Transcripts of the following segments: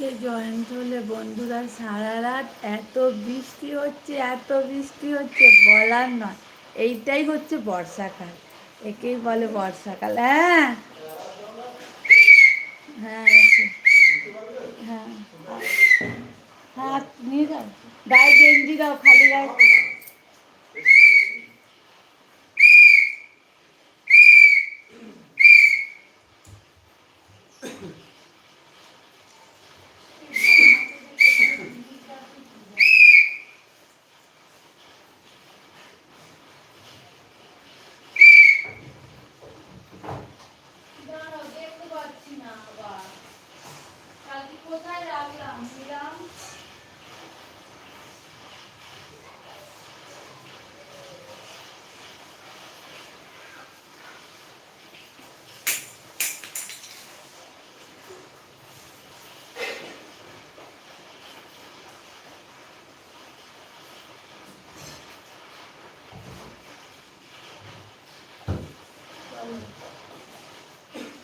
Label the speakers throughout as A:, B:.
A: আজকে জয়েন্ট হলে বন্ধুরা সারা রাত এত বৃষ্টি হচ্ছে, এত বৃষ্টি হচ্ছে, বলার নয়। এইটাই হচ্ছে বর্ষাকাল। একেই বলে বর্ষাকাল। হ্যাঁ? হ্যাঁ হ্যাঁ। হ্যাঁ নিয়ে যাও। গায়ে গেঞ্জি দাও, খালি গায়ে।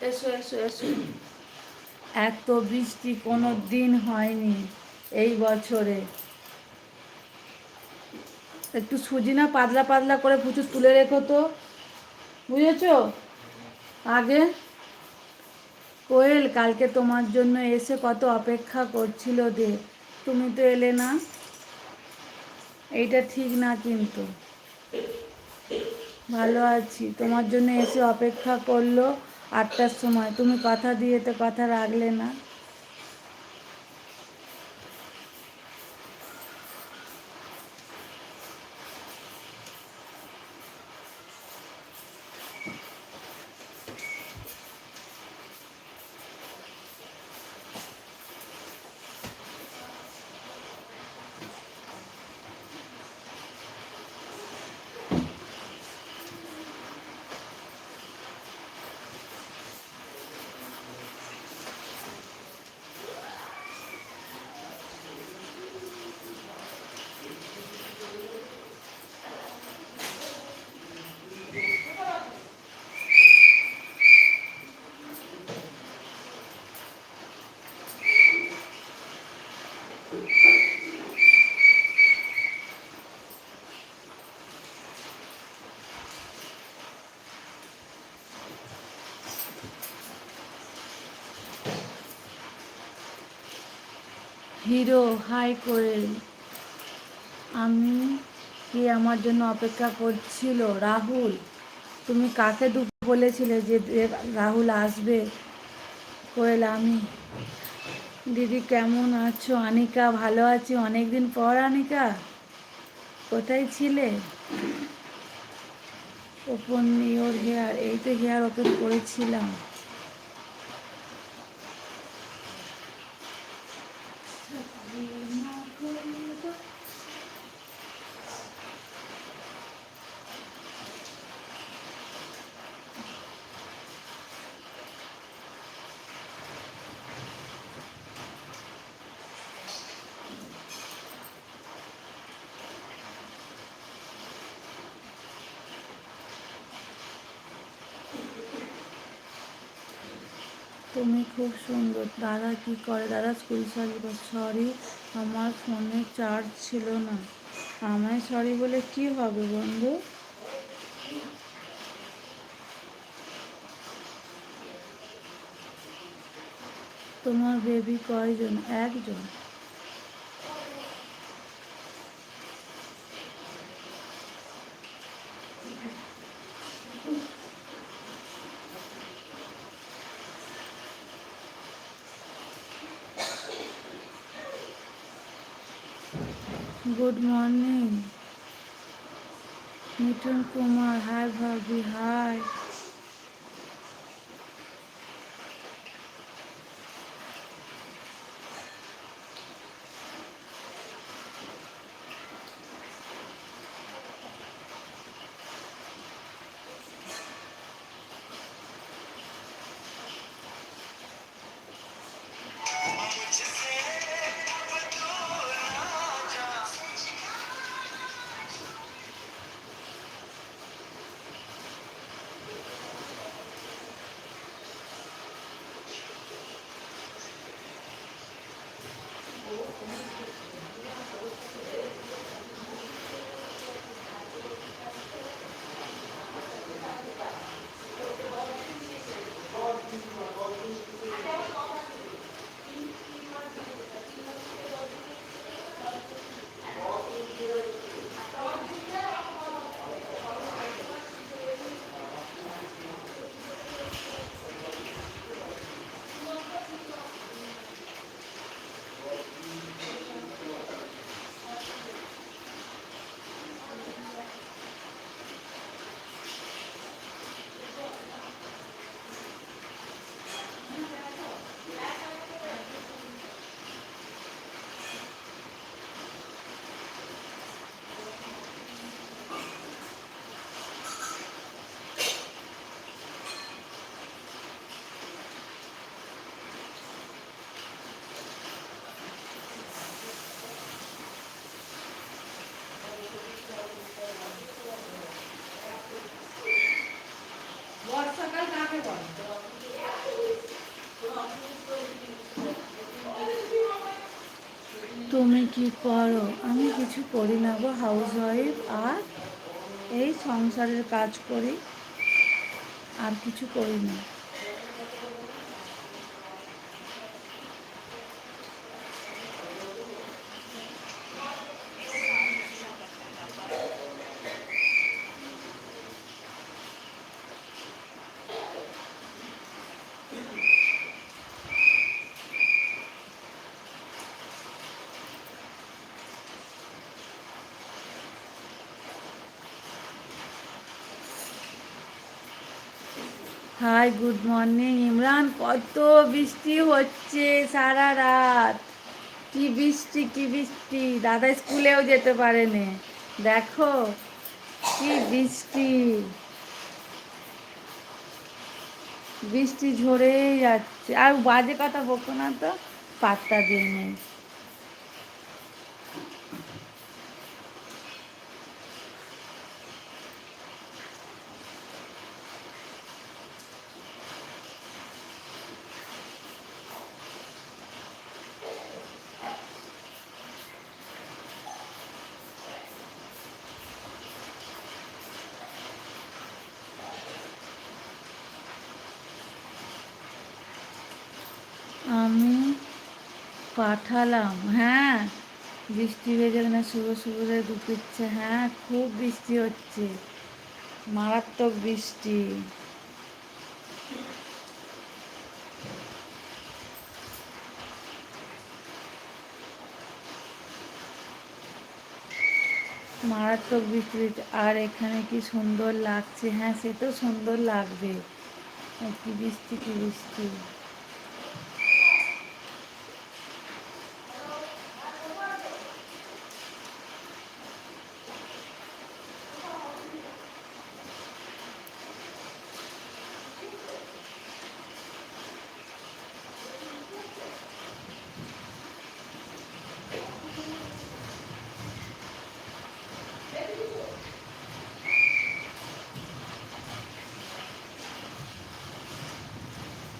A: এসো এসো এসো। এত বৃষ্টি কোনো দিন হয়নি এই বছরে। একটু সুজিনা পাতলা পাতলা করে প্রচুর তুলে রেখো তো। বুঝেছ? আগে কোয়েল কালকে তোমার জন্য এসে কত অপেক্ষা করছিল দে। তুমি তো এলে না। এইটা ঠিক না কিন্তু। ভালো আছি। তোমার জন্য এসে অপেক্ষা করল। আটটার সময়। তুমি কথা দিয়ে তো কথা রাখলে না। হিরো, হাই করে। আমি কি আমার জন্য অপেক্ষা করছিল? রাহুল, তুমি কাকে দু বলেছিলে যে রাহুল আসবে? কোয়েল, আমি। দিদি, কেমন আছো? আনিকা, ভালো আছি। অনেক দিন পর আনিকা। কোথায় ছিলে? ওপেন ইয়োর হেয়ার এই তো হেয়ার ওপেন করেছিলাম। তুমি খুব সুন্দর। দাদা কি করে? দাদা স্কুল সার্ভিস সরি, আমার ফোনে চার্জ ছিল না। আমায় সরি বলে কি হবে বন্ধু? তোমার বেবি কয়জন? একজন। Good morning Mithun Kumar hi ভাবি হাই তুমি কি করো? আমি কিছু করি না গো হাউস ওয়াইফ আর এই সংসারের কাজ করি, আর কিছু করি না। High, good morning. ইমরান, কত বৃষ্টি হচ্ছে সারা রাত। কি বৃষ্টি কি বৃষ্টি। দাদা স্কুলেও যেতে পারেনি। দেখো, কি বৃষ্টি। বৃষ্টি ঝরেই যাচ্ছে। আর বাজে কথা বকো না তো, পাত্তা দিয়ে নেই আমি পাঠালাম হ্যাঁ। বৃষ্টি ভেজে না শুভ শুভরে ঢুকেছে হ্যাঁ খুব বৃষ্টি হচ্ছে। মারাত্মক বৃষ্টি। মারাত্মক বৃষ্টি আর এখানে কি সুন্দর লাগছে হ্যাঁ সে তো সুন্দর লাগবে। কি বৃষ্টি কি বৃষ্টি।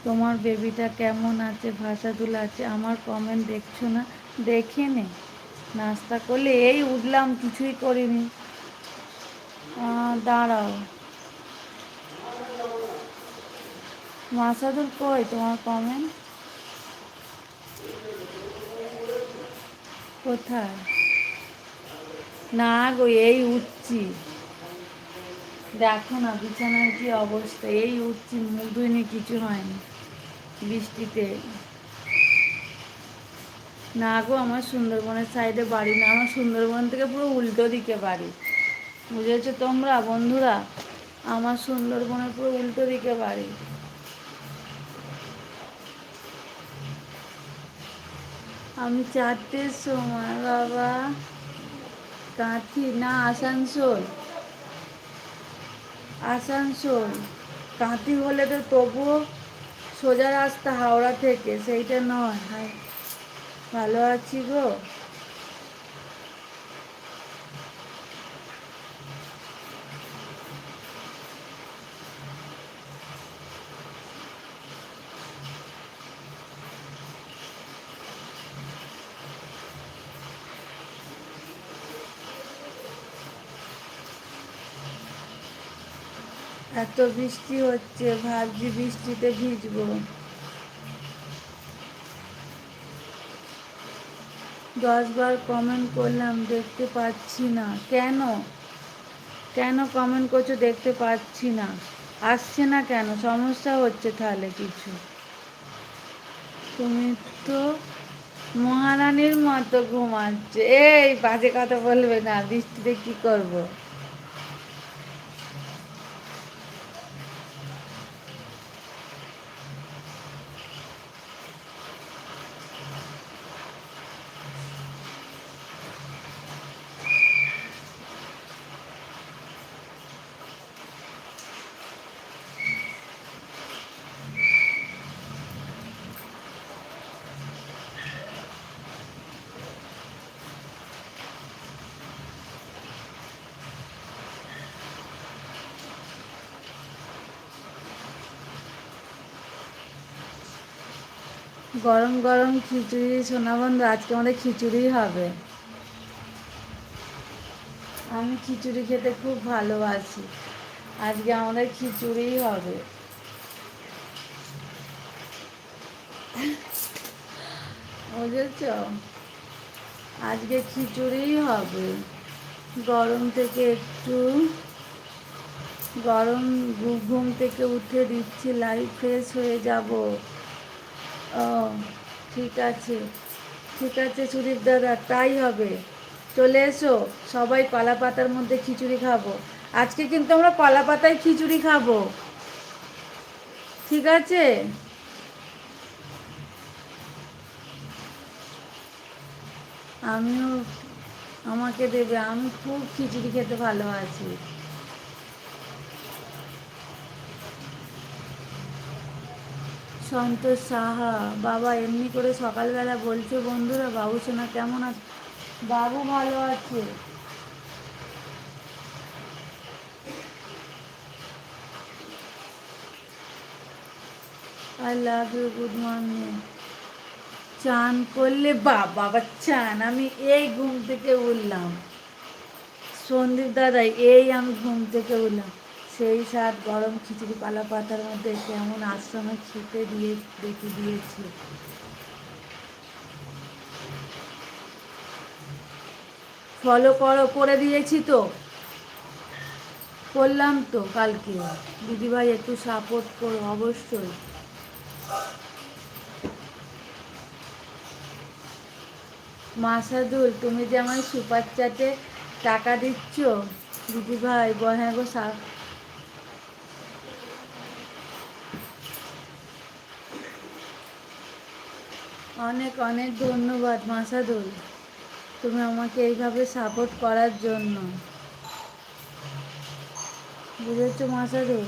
A: তোমার বেবিটা কেমন আছে? ভাষাদুল আছে? আমার কমেন্ট দেখছ না? দেখে নে। নাস্তা করলে এই উঠলাম, কিছুই করিনি। দাঁড়াও। মাসাদুল কই? তোমার কমেন্ট কোথায়? না গো, এই উঠছি। দেখো না বিছানার কি অবস্থা? এই উঠছি, মুখ ধুইনি, কিছু হয়নি। বৃষ্টিতে। না গো, আমার সুন্দরবনের সাইডে বাড়ি না, আমার সুন্দরবন থেকে পুরো উল্টো দিকে বাড়ি। বুঝেছ তোমরা, বন্ধুরা? আমার সুন্দরবনের পুরো উল্টো দিকে বাড়ি। আমি চারটের সময়, বাবা। কাঁথি, না, আসানসোল। আসানসোল। কাঁথি হলে তো তবুও সোজা রাস্তা হাওড়া থেকে সেইটা নয়। ভালো আছি গো। এত বৃষ্টি হচ্ছে, ভাবছি বৃষ্টিতে ভিজবো। দশবার কমেন্ট করলাম, দেখতে পাচ্ছি না। কেন? কেন কমেন্ট করছ, দেখতে পাচ্ছি না। আসছে না কেন? সমস্যা হচ্ছে তাহলে কিছু। তুমি তো মহারানীর মতো ঘুমাচ্ছে। এই বাজে কথা বলবে না, বৃষ্টিতে কি করব? গরম গরম খিচুড়ি, সোনা বন্ধু, আজকে আমাদের খিচুড়ি হবে। আমি খিচুড়ি খেতে খুব ভালোবাসি। আজকে আমাদের খিচুড়িই হবে। বুঝেছ? আজকে খিচুড়িই হবে। গরম থেকে একটু গরম ঘুম থেকে উঠে দিচ্ছি লাইট ফ্রেশ হয়ে যাব। ও, ঠিক আছে। ঠিক আছে, সুদীপ দাদা, তাই হবে। চলে এসো, সবাই কলা পাতার মধ্যে খিচুড়ি খাব। আজকে কিন্তু আমরা কলা পাতায় খিচুড়ি খাব। ঠিক আছে? আমিও, আমাকে দেবে, আমি খুব খিচুড়ি খেতে ভালোবাসি। সন্তোষ সাহা, বাবা এমনি করে সকালবেলা বলছে, বন্ধুরা, বাবু সোনা কেমন আছে? বাবু ভালো আছে। I love you good morning চান করলে বাবা বাবা চান, আমি এই ঘুম থেকে উঠলাম। সন্দীপ দাদাই এই আমি ঘুম থেকে উঠলাম। সেই সাত গরম খিচুড়ি পালা পাতার মধ্যে কেমন আশ্রমে খেতে দিয়ে, দেখে দিয়েছি। ফলো করো, করে দিয়েছি তো। করলাম তো কালকে। দিদিভাই একটু সাপোর্ট করো, অবশ্যই। মাসাদুল, তুমি যে আমার সুপার চ্যাটে টাকা দিচ্ছ, দিদিভাই হ্যাঁ গো, সা অনেক অনেক ধন্যবাদ মাসাদুল। তুমি আমাকে এইভাবে সাপোর্ট করার জন্য। বুঝেছ মাসাদুল?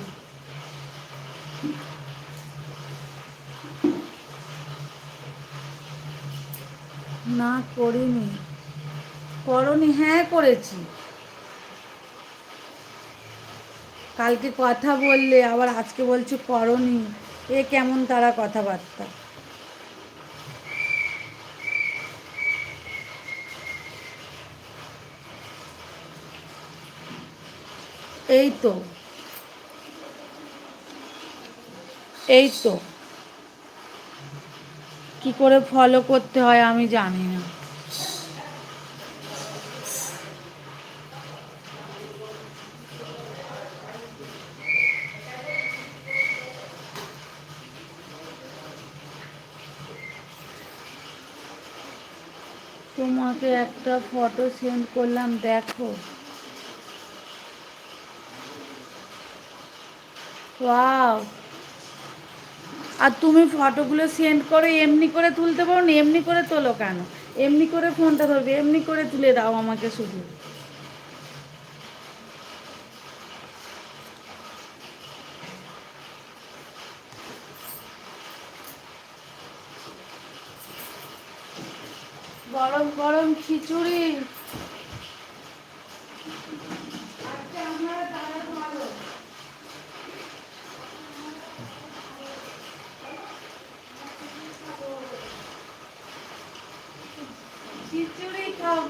A: না করিনি। করনি হ্যাঁ করেছি। কালকে কথা বললে, আবার আজকে বলছো করনি। এ কেমন তারা কথাবার্তা। এই তো। এই তো। কি করে ফলো করতে হয় আমি জানি না। তোমাকে একটা ফটো সেন্ড করলাম, দেখো। ওয়াও আর তুমি ফটোগুলো সেন্ড করে, এমনি করে তুলতে পারো না, এমনি করে তোলো কেন? এমনি করে ফোনটা ধরবে, এমনি করে তুলে দাও আমাকে শুধু। গরম গরম খিচুড়ি আজকে আমরা দাদা ভালো খিচুড়ি খাব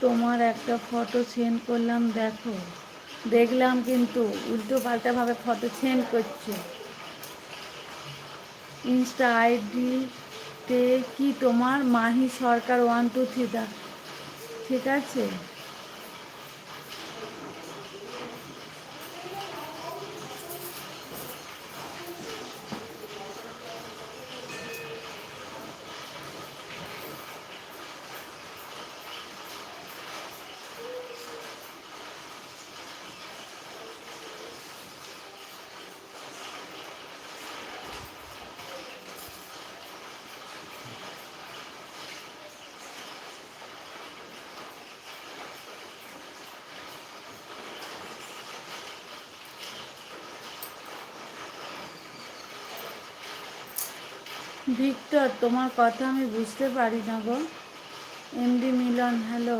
A: তোমার একটা ফটো সেন্ড করলাম, দেখো। দেখলাম কিন্তু উল্টো পাল্টাভাবে ফটো সেন্ড করছে। ইনস্টা আইডিতে কি তোমার Mahi Sarkar one two three দা ঠিক আছে? ভিক্টর তোমার কথা আমি বুঝতে পারি না গো। MD Milan, hello.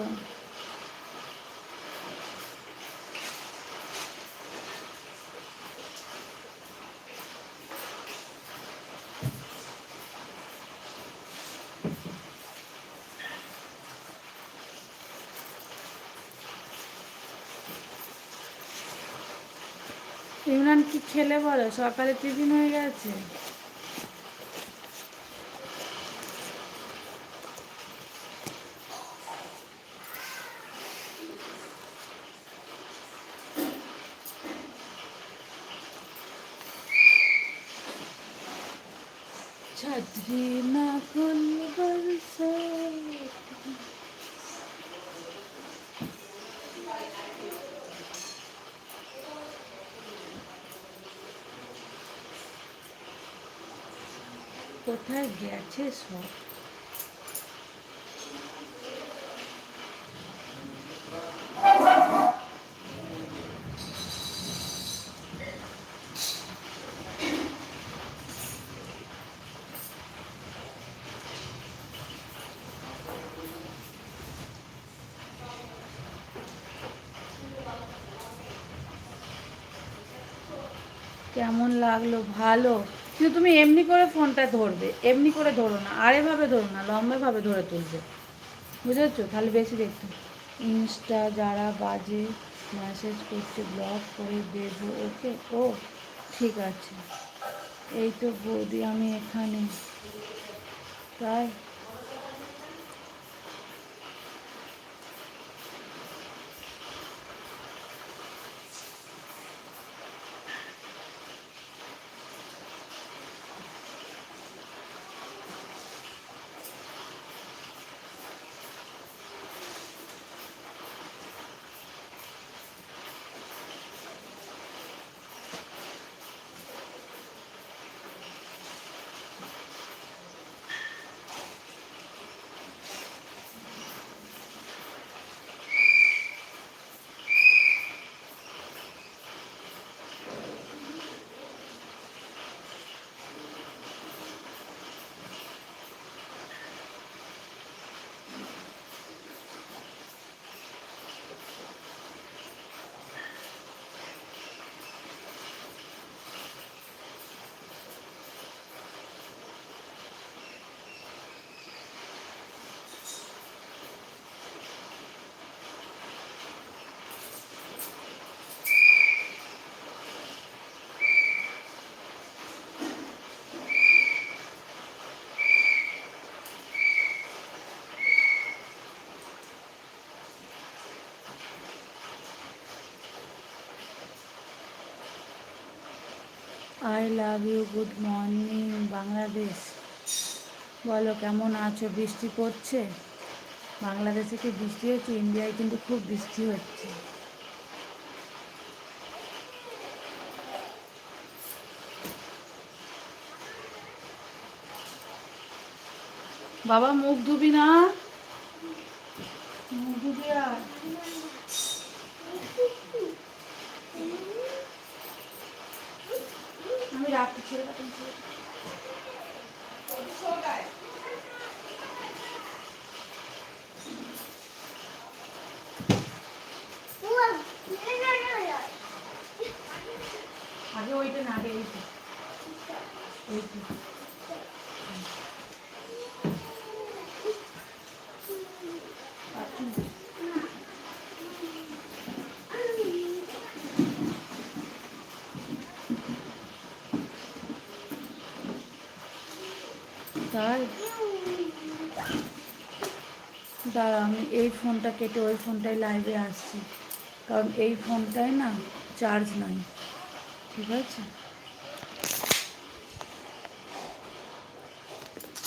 A: ইমরান কি খেলে বলো? সকালে টিফিন হয়ে গেছে? কোথায় গেছে সব কেমন লাগল? ভালো? কিন্তু তুমি এমনি করে ফোনটা ধরবে, এমনি করে ধরো না আর এভাবে ধরো না লম্বাভাবে ধরে তুলবে। বুঝেছ তাহলে বেশি দেখতে ইনস্টা যারা বাজে মেসেজ করছে ব্লক করে দেবো ওকে ও, ঠিক আছে। এই তো বৌদি, আমি এখানে। তাই? I love you good morning Bangladesh বলো, কেমন আছো? বৃষ্টি পড়ছে? বাংলাদেশে কি বৃষ্টি হচ্ছে? ইন্ডিয়ায় কিন্তু খুব বৃষ্টি হচ্ছে। বাবা, মুখ ধুবি না? মুখ ধুবি আর আমি রাখছি ছেড়ে দাও, তুমি ছেড়ে দাও। আগে ওইটা না আগে এইটা এইটা তাই দাঁড়া আমি এই ফোনটা কেটে ওই ফোনটাই লাইভে আসছি। কারণ এই ফোনটাই না চার্জ নাই। ঠিক আছে?